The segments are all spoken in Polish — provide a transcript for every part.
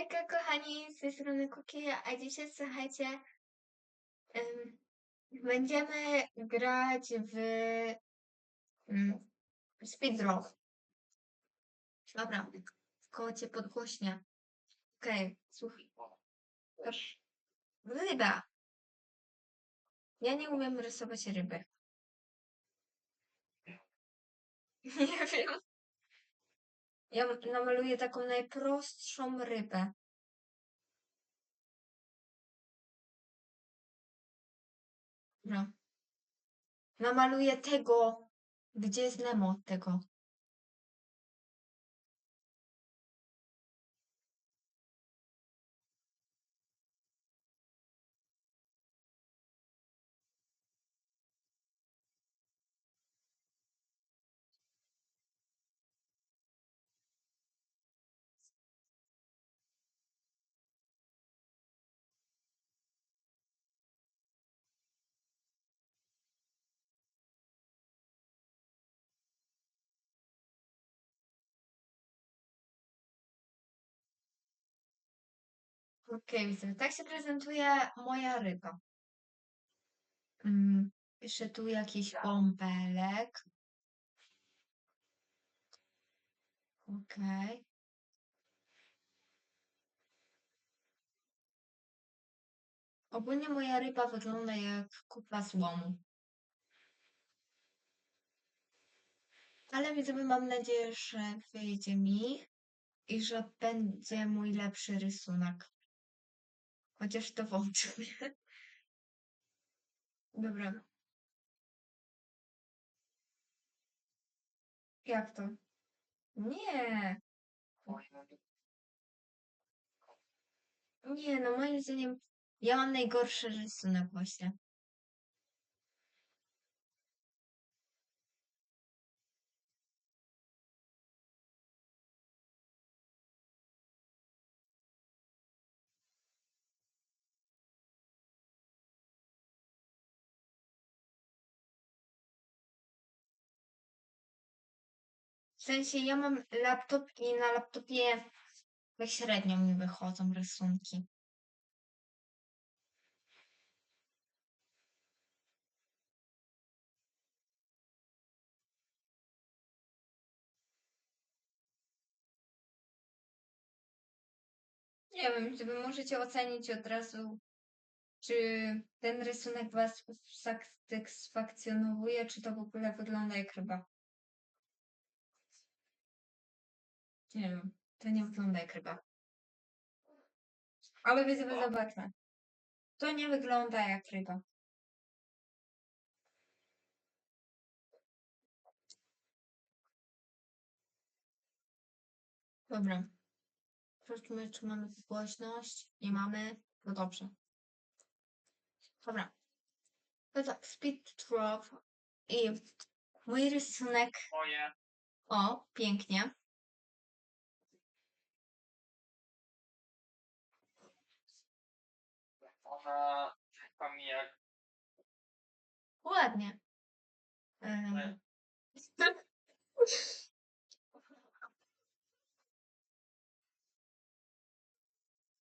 Hejka kochani, z tej strony Kuki, a dzisiaj słuchajcie, em, będziemy grać w mm, speedrun. Dobra, koło cię podgłośnie. Okej, słuchaj. Też ryba. Ja nie umiem rysować ryby. Nie wiem. Ja namaluję taką najprostszą rybę. No. Namaluję tego, gdzie jest Nemo, tego. Okej, widzę. Tak się prezentuje moja ryba. Mm, jeszcze tu jakiś bąbelek. Okej. Ogólnie moja ryba wygląda jak kupa złomu. Ale widzowie, mam nadzieję, że wyjdzie mi i że będzie mój lepszy rysunek. Chociaż to wątpię. Dobra. Jak to? Nie. Nie, no moim zdaniem ja mam najgorszy rysunek właśnie. Sensie ja mam laptop i na laptopie tak średnio mi wychodzą rysunki. Nie wiem, czy wy możecie ocenić od razu, czy ten rysunek was satysfakcjonuje, czy to w ogóle wygląda jak ryba. Nie wiem, to nie wygląda jak ryba. Ale sobie zobaczmy. To nie wygląda jak ryba. Dobra. Sprawdźmy, czy mamy głośność. Nie mamy. No dobrze. Dobra. To tak, speed drop. I mój rysunek. Moje. O, pięknie. Ona chyba mi jak Ładnie. Em,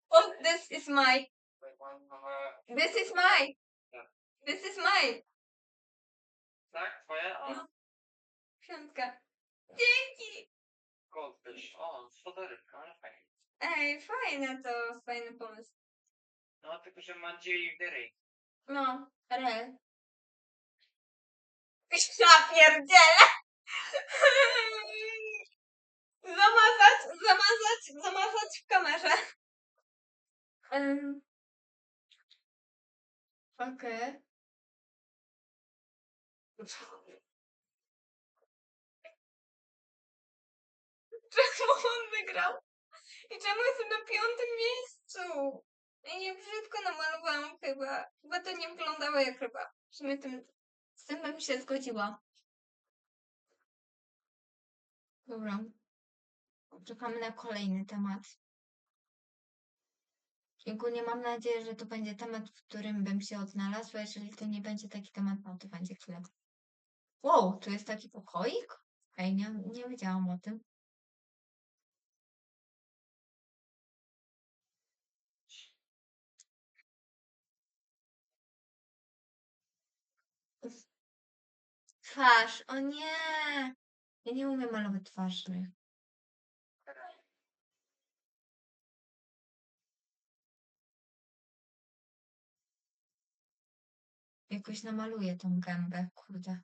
Oh, this is my. This is my. This is my. Tak, twoje? O, No. Piątka. Dzięki! goldfish. O, sodorybka, ale fajnie. Ej, fajne to, fajny pomysł. No, tylko że ma dzieli dyry. No, rel. Ja pierdzielę! Zamazać, zamazać, zamazać w kamerze. Um, Okej. Czemu on wygrał? I czemu jestem na piątym miejscu? Nie brzydko namalowałam chyba. Chyba to nie wyglądało jak ryba. W tym, z tym bym się zgodziła. Dobra. Czekamy na kolejny temat. Ogólnie mam nadzieję, że to będzie temat, w którym bym się odnalazła. Jeżeli to nie będzie taki temat, no to będzie chwilę. Wow, tu jest taki pokoik? Ej, nie, nie wiedziałam o tym. Twarz. O nie. Ja nie umiem malować twarzy. Jakoś namaluję tą gębę, kurde.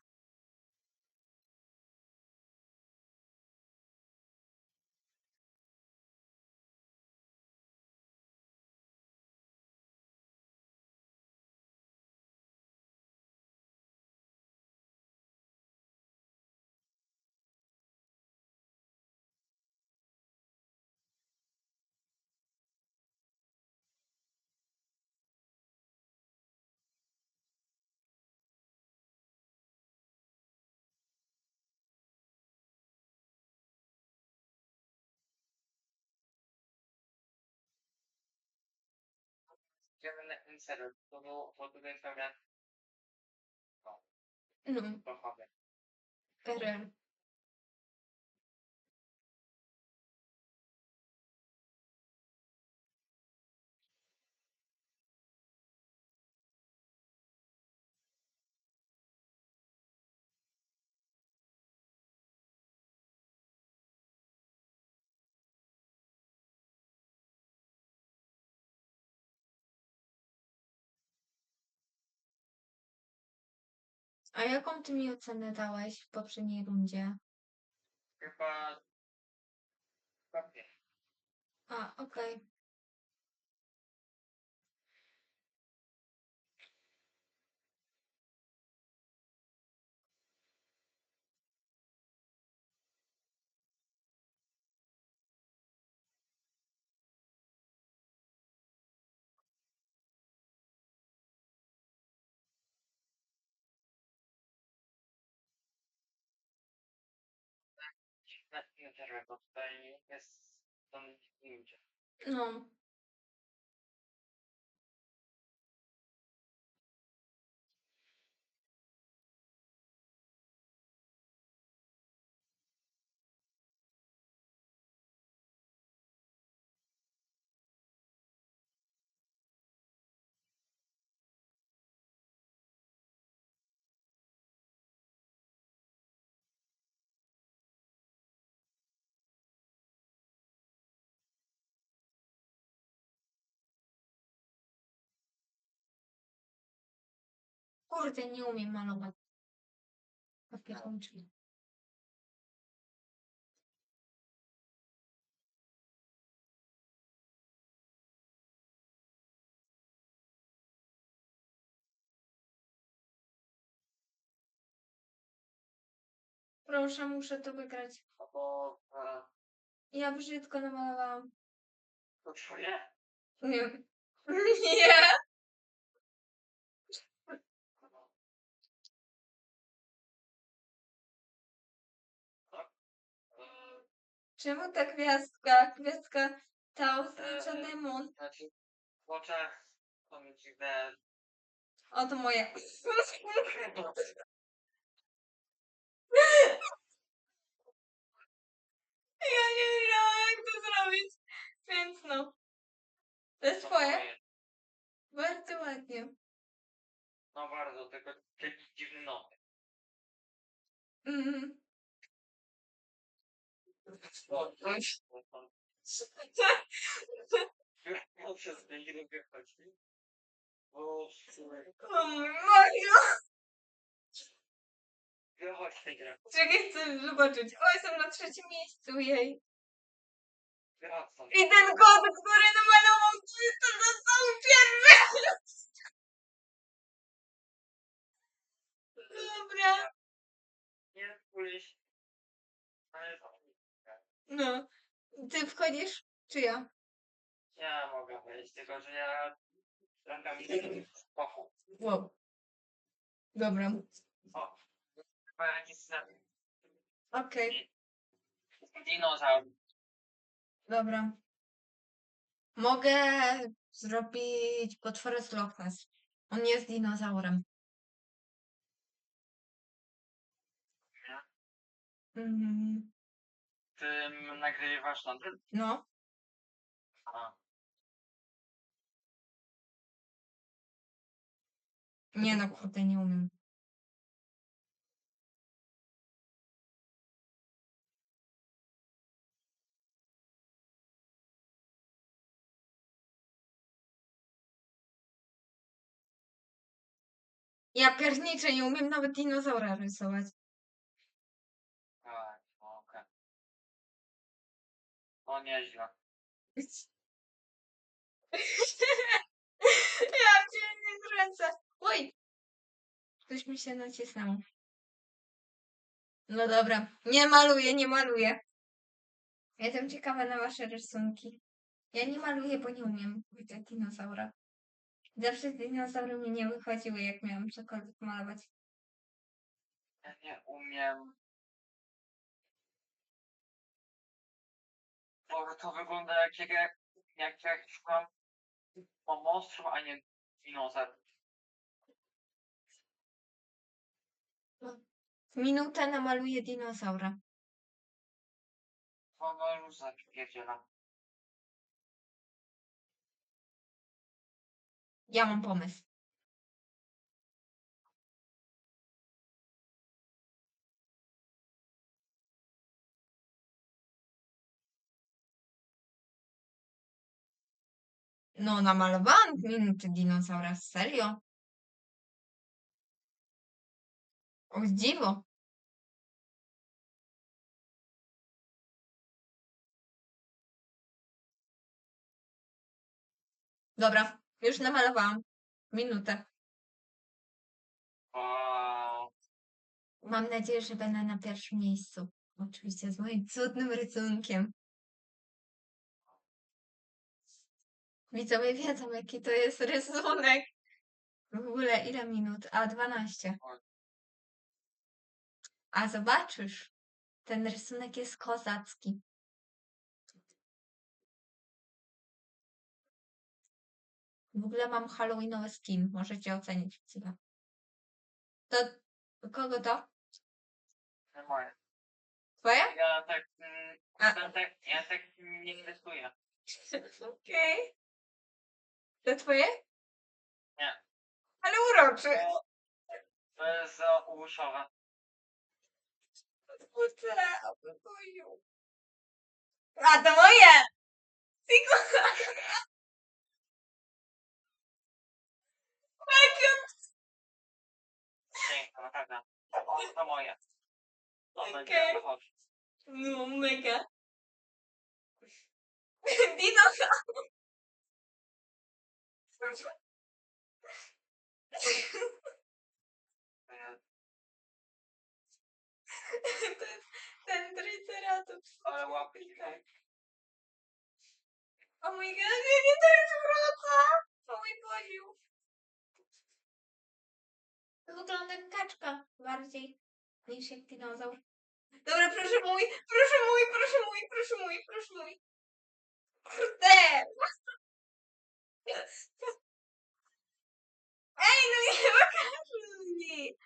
Idziemy na ten serwer, to było, bo tutaj pewnie No, A jaką ty mi ocenę dałeś w poprzedniej rundzie? Chyba... Pewnie. A, okej. Na ten serwer, bo tutaj jest... Tam ludzie. No. Kurde, nie umiem malować. Papierończy. Proszę, muszę to wygrać. E, Ja brzydko namalowałam. to twoje? Nie. Nie. Czemu ta gwiazdka? Gwiazdka ta oznacza demon. Znaczy, w oczach mi dziwne... O, to moje. Ja nie wiedziałam, jak to zrobić. Więc no. To jest twoje? Bardzo ładnie. No bardzo, tylko taki dziwny noty. Mhm. O Mario! Wychodź tej. Czekaj, chcę zobaczyć. O, jestem na trzecim miejscu, jej. Wychodź stąd. I ten kot, który namalował, to jest to na sam pierwszy. Dobra. Nie pójść. Ale to... No. Ty wchodzisz? Czy ja? Ja mogę wejść, tylko że ja... Rękami... O, Wow. Dobra. o. Chyba jakiś znak. Okej. Dinozaur. Dobra. Mogę zrobić potworę z Loch Ness. On jest dinozaurem. Mhm tym nagrywasz nadal? No. A. Nie no, kurde, nie umiem. Ja pierniczę, nie umiem nawet dinozaura rysować. O nieźle. ja cię nie kręcę. Oj! Coś mi się nacisnęło. No dobra, nie maluję, nie maluję. Jestem ciekawa na wasze rysunki. Ja nie maluję, bo nie umiem widzieć dinozaura. Zawsze dinozaury mi nie wychodziły, jak miałam cokolwiek malować. Ja nie umiem. Bo to wygląda jak, jak, jak, jak szukam monstrum, a nie dinozaur. Minutę namaluję dinozaura. To no już zapierdzielam. Ja mam pomysł. No, namalowałam minuty dinozaura, serio. O dziwo. Dobra, już namalowałam. Minutę. Mam nadzieję, że będę na pierwszym miejscu. Oczywiście z moim cudnym rysunkiem. Widzowie wiedzą, jaki to jest rysunek. W ogóle ile minut? A, 12. A zobaczysz, ten rysunek jest kozacki. W ogóle mam halloweenowy skin. Możecie ocenić chwilę. To kogo to? Moje. Twoje? Ja tak, mm, A. ja tak, ja tak nie inwestuję. Okej. To twoje? Nie. Ale uroczy. To jest za ułuszowe. Kurczę, o pokoju. A to moje! Figu. Piękne, naprawdę. O, to moje. To będzie wychodzi. No, mega. Dinozaur. Ten, ten triceratops. Ale łapki. Tak. O mój god, jakie to jest wraca! O mój Boziu. To wygląda jak kaczka bardziej niż jak dinozaur. Dobra, proszę mój, proszę mój, proszę mój, proszę mój, proszę mój. Kurde! Ej, no nie pokazuj!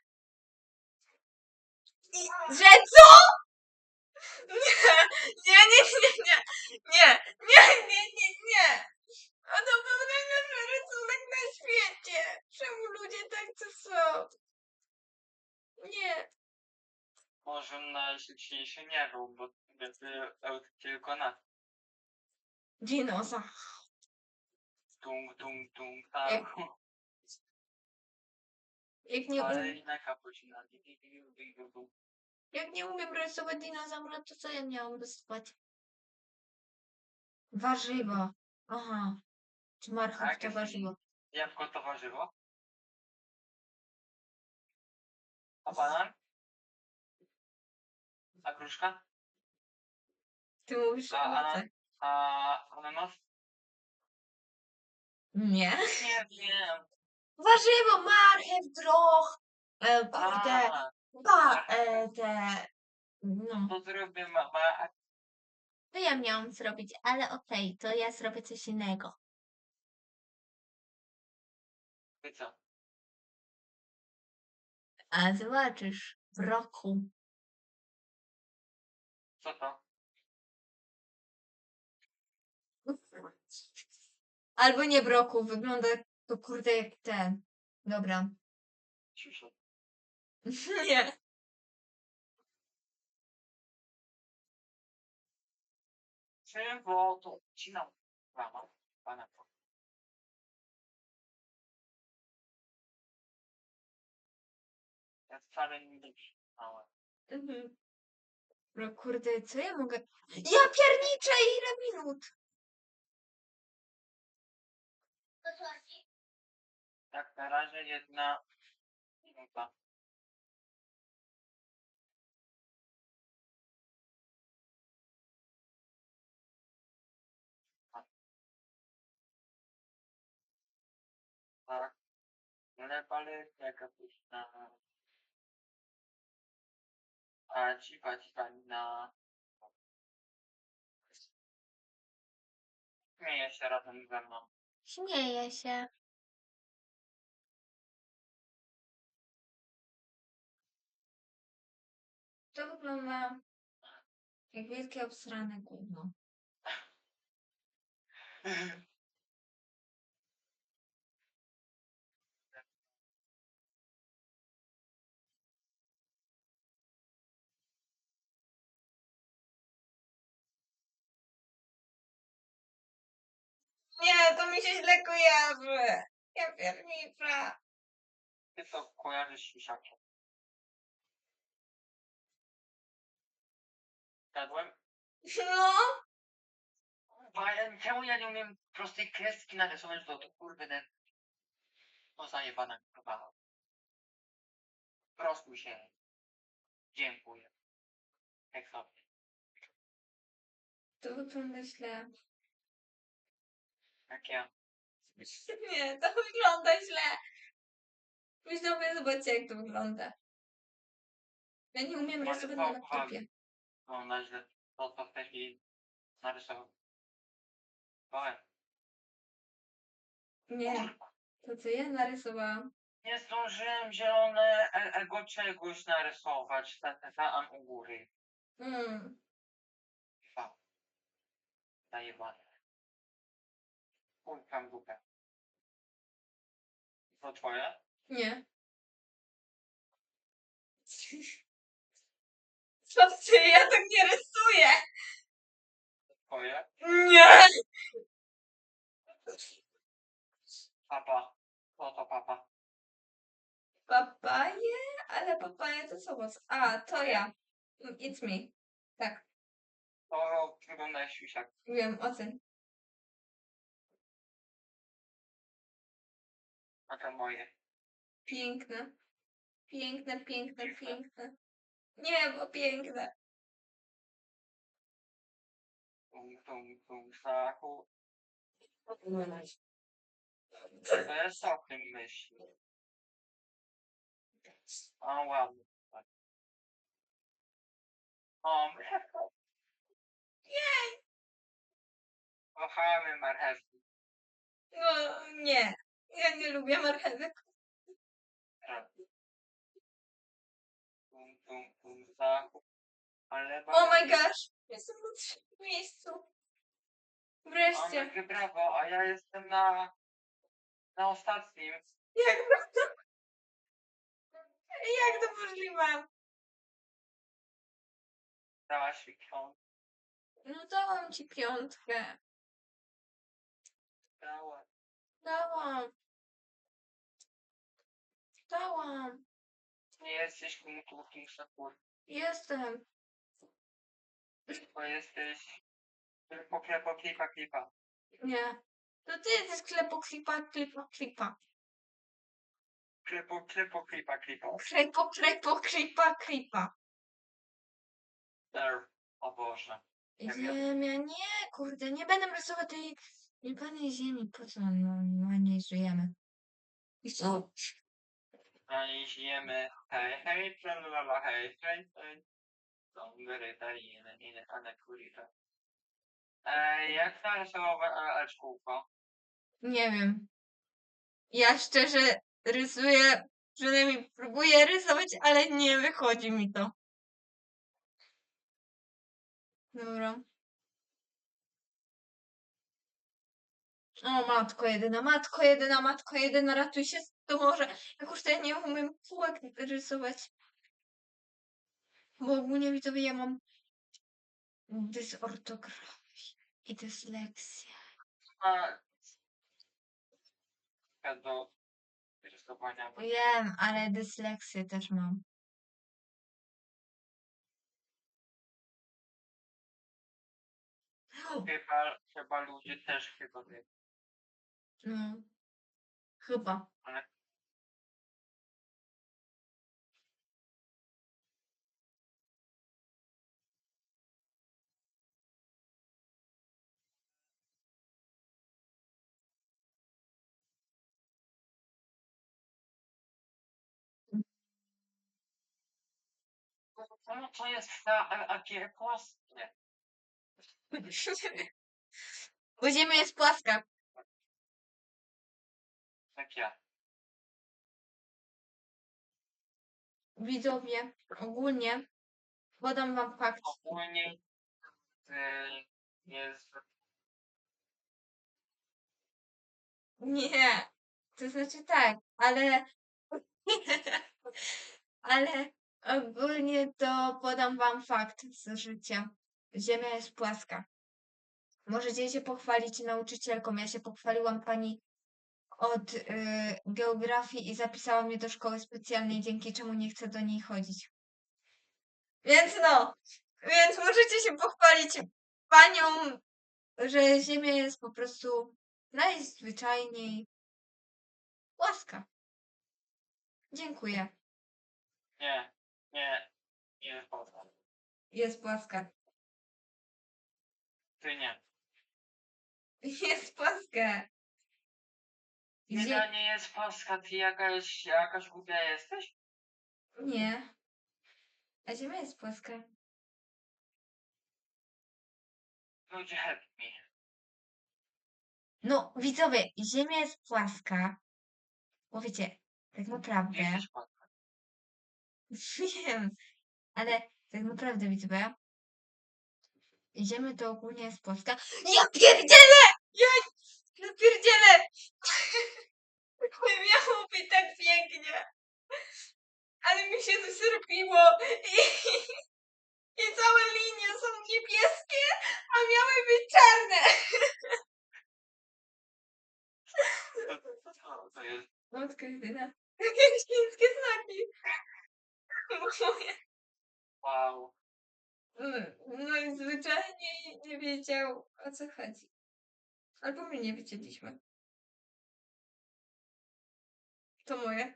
I- Że co? Nie, nie, nie, nie, nie, nie, nie, nie, nie, nie. A to był najlepszy rysunek na świecie. Czemu ludzie tak to są? Nie. Może najśliczniejszy nie był, bo by był tylko na Dinoza. tung, tung, tung, Ej. Jak nie, Ale inna kapucina. jak nie umiem rysować dinozaura, to co ja miałam rysować? Warzywo. Aha. Czy marchew Tak, to jest- warzywo? Jabłko to warzywo. A banan? A gruszka? Ty mówisz o A, owocach. A ananas? Nie. Nie wiem. Warzywo, marchew, droch. E, kurde. A, Ba, e, te... No. to zrobię ma, ma, To ja miałam zrobić, ale okej, to ja zrobię coś innego. a co? A zobaczysz, w roku. Co to? Albo nie w roku, wygląda to kurde jak ten. Dobra. Nie. To odcinam. Mama, pana. wcale nie. Mhm. No kurde, co ja mogę... Ja pierniczę, ile minut? Tak na razie jedna minuta. Tak. Ale ale jaka pyszna. A ci paci na. Śmieje się razem ze mną. Śmieję się. To wygląda jak wielkie obsrane gówno. Nie, to mi się źle kojarzy. Ja pierniczę. Ty to kojarzysz siusiakiem. Jadłem? No, czemu ja nie umiem prostej kreski narysować, to, to kurde ten... No zajebana kurwa. Prostuj się. Dziękuję. Jak sobie. to wygląda źle. Jak ja. Nie, to wygląda źle. Wy sobie zobaczcie, jak to wygląda. Ja nie umiem rysować na to laptopie. No na źle. To co chcesz mi narysować. Powiem. Nie, to co ja narysowałam. Nie zdążyłem zielone e- ego czegoś narysować. Za, za am u góry. Mm. Fa. Zajebane. Kurkam dupę. To twoje? Nie. Co ty? Ja tak nie rysuję! Twoje? Nie! Papa. To to papa. Papaje? Ale co was? A, to ja. Mm, It's me. Tak, To wygląda jak siusiak. wiem, ocen. A to moje. Piękne. Piękne, piękne, piękne. Nie, bo piękne. Tum, tum, tum, saku. Jest o tym myśli. O, ładnie. O, mleko. Jej! Kochamy marchewki. No, nie. Ja nie lubię marchewek. Tum, tum, saku. Ale Oh my gosh. Jestem na trzecim miejscu. Wreszcie. Mamy brawo, a ja jestem na, na ostatnim. Jak to? Jak to możliwe? Dałaś mi książkę. No dałam ci piątkę. Dałaś. Dałam. Dałam. Nie jesteś kumutówkiem sakur. Jestem. Bo jesteś tylko klepo, klipa, klipa. Nie. To ty jesteś klepo, klipa, klipa, klipa. Klepo, klepo, klipa, klipa. Klepo, klepo, klipa, klipa. There. O Boże. Jak ja- Ziemia, nie, kurde, nie będę rysować tej niepanej ziemi. Po co no, na niej żyjemy? I co? Żyjemy. Hej, hej, tralalala, hej, hej, hej. Zombery, dajemy, nie, ale kurita. Ej, jak narysował Eczkółko? Nie wiem. Ja szczerze rysuję, przynajmniej próbuję rysować, ale nie wychodzi mi to. Dobra. O, matko jedyna, matko jedyna, matko jedyna, ratuj się, to może. Jak już ja nie umiem półek rysować. Bo ogólnie widzowie ja mam dysortografię i dysleksję. A... Do rysowania. Wiem, ale dysleksję też mam. Chyba, chyba ludzie też chyba. No. Chyba. To jest ta takie płaskie. Bo ziemia jest płaska. Tak ja. Widzowie, ogólnie podam wam fakt. Ogólnie y, jest Nie, to znaczy tak, ale ale ogólnie to podam wam fakt z życia. Ziemia jest płaska. Możecie się pochwalić nauczycielką. Ja się pochwaliłam pani od y, geografii i zapisała mnie do szkoły specjalnej, dzięki czemu nie chcę do niej chodzić. Więc no, więc możecie się pochwalić panią, że Ziemia jest po prostu najzwyczajniej łaska. Dziękuję. nie, nie, nie jest płaska. Jest płaska. Nie. Jest płaska. Zie- Ziemia nie jest płaska, ty jakaś, jakaś głupia jesteś? Nie. A Ziemia jest płaska. Ludzie help me. No, widzowie, Ziemia jest płaska. Bo wiecie, tak naprawdę. Jesteś płaska. Wiem, ale tak naprawdę widzowie. Ziemia to ogólnie jest płaska. Ja pierdzielę! Ja, ja pierdzielę! Miało być tak pięknie. Ale mi się zrobiło i, i całe linie są niebieskie, a miały być czarne. To? Matka jedyna. Jakieś chińskie znaki. Moje. Wow. No i zwyczajnie nie wiedział o co chodzi. Albo my nie wiedzieliśmy. To moje.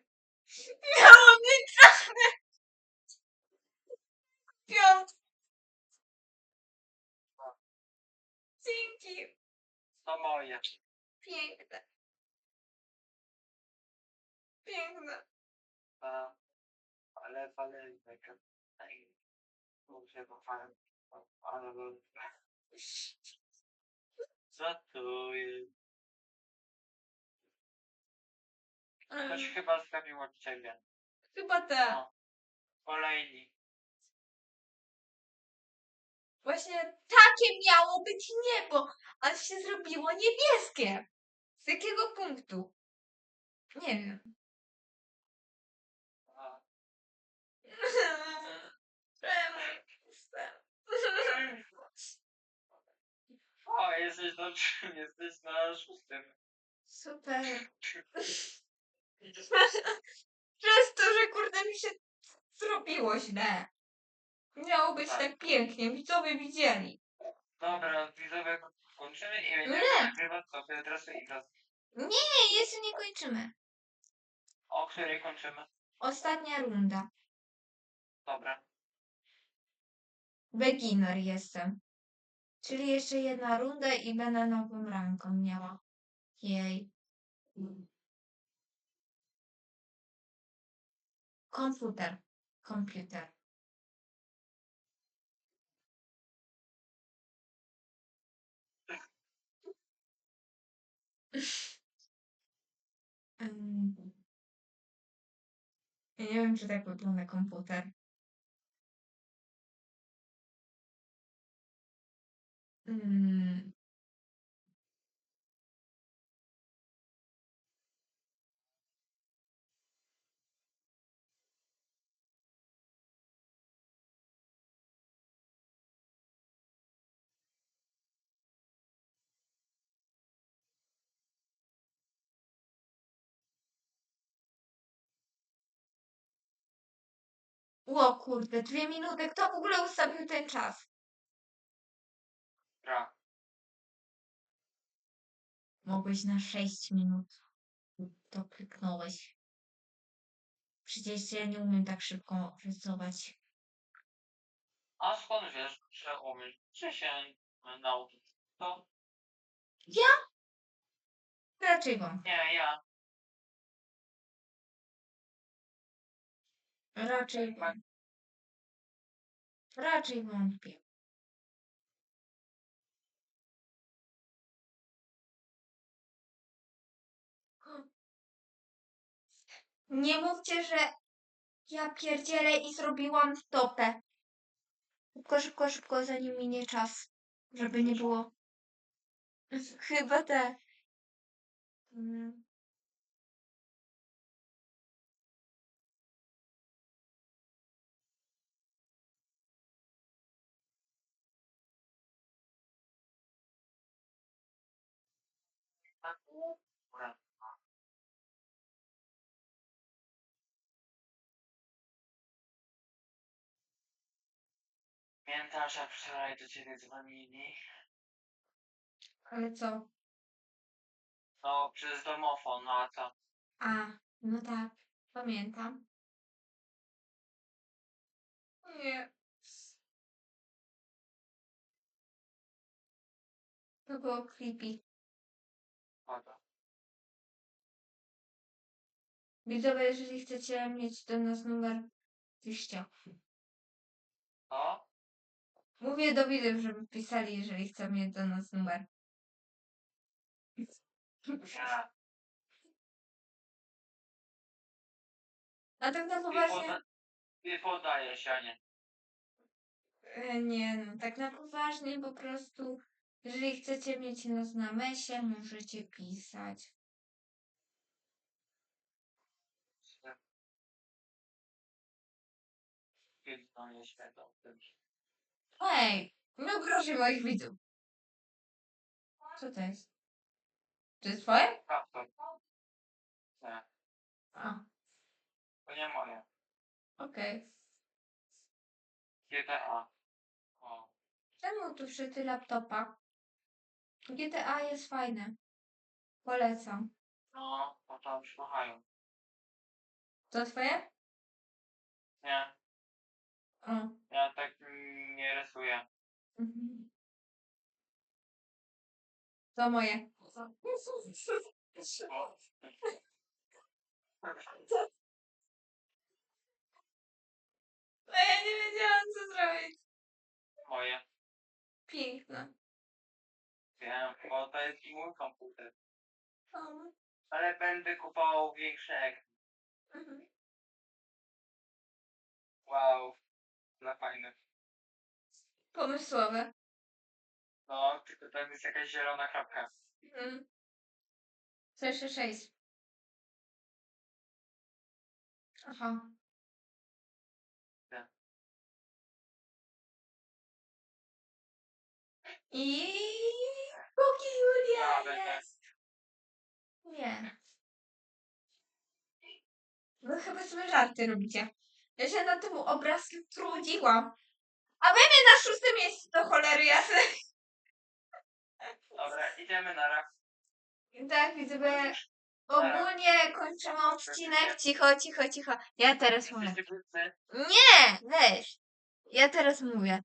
Miało być czarne! Piąt. Dzięki. To moje. Piękne. Piękne. A, ale, ale, pochwalić. Ale, co to jest? Ktoś chyba zgabił od ciebie. Chyba tak. Kolejni. Właśnie takie miało być niebo, a się zrobiło niebieskie. Z jakiego punktu? Nie wiem. A, Czemu? O, jesteś na czym? Jesteś na szóstym. Super. Przez to, że kurde mi się zrobiło źle. Miało być tak pięknie, widzowie widzieli. Dobra, widzowie, kończymy i będziemy Nie. nagrywać sobie adresy i. Nie, jeszcze nie kończymy. O której kończymy? Ostatnia runda. Dobra. Beginner jestem. Czyli jeszcze jedna runda i będę nową ranką miała. Jej. Komputer. Komputer. Ja nie wiem, czy tak wygląda komputer. Mm. O kurde, dwie minuty. Kto w ogóle ustawił ten czas? Gra. Mogłeś na 6 minut. To kliknąłeś. Przecież ja nie umiem tak szybko rysować. A skąd wiesz, że umiesz? Czy się nauczyć? To Raczej wam. nie, ja. Raczej. Raczej wątpię. Nie mówcie, że ja pierdzielę i zrobiłam stopę. Szybko, szybko, szybko, zanim minie czas. Żeby nie było. Chyba tak. Mm. Pamiętasz, jak wczoraj do ciebie dzwonili? Ale co? No, przez domofon, no a co? A, no tak. Pamiętam. Nie. To było creepy. Pada. Widzowie, jeżeli chcecie mieć do nas numer, piszcie. No? Mówię do widzów, żeby pisali, jeżeli chcą mieć do nas numer. A tak na Nie, poważnie... poda- nie podaję się, a nie. E, Nie no, tak na poważnie po prostu, jeżeli chcecie mieć nas na mesie, możecie pisać. To nie święto. Ej, nie obrażaj moich widzów. Co to jest? To jest twoje? Laptop. Nie, A, to nie moje. okej. GTA. O. Czemu tu szyty laptopa? GTA jest fajne. Polecam. No, bo tam słuchają. To twoje? Nie, O. ja tak nie rysuję. Mhm. To moje. No ja nie wiedziałam co zrobić. Moje. Piękne. Wiem, bo to jest mój komputer. O. Ale będę kupował większy ekran. Mhm. Wow. Za fajne. Pomysłowe. No, tylko tam jest jakaś zielona. Mhm. Co jeszcze sześć? Aha. Tak. I póki Julia będę. jest. Nie. No chyba sobie żarty robicie. Ja się nad tym obrazkiem trudziłam. A wy mnie na szóstym miejscu do cholery jasne. Dobra, idziemy na raz. Tak, widzę, ogólnie kończymy odcinek. Cicho, cicho, cicho. Ja teraz mówię. Nie, weź. Ja teraz mówię.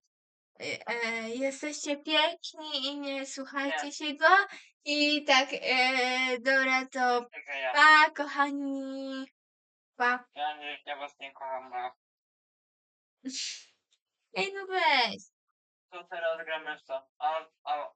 E, e, jesteście piękni i nie słuchajcie się go. I tak, e, dobra, to pa, kochani. Pa. Ja, nie, ja was nie kocham, no. Ej, no weź. To teraz gramy w co? A, a,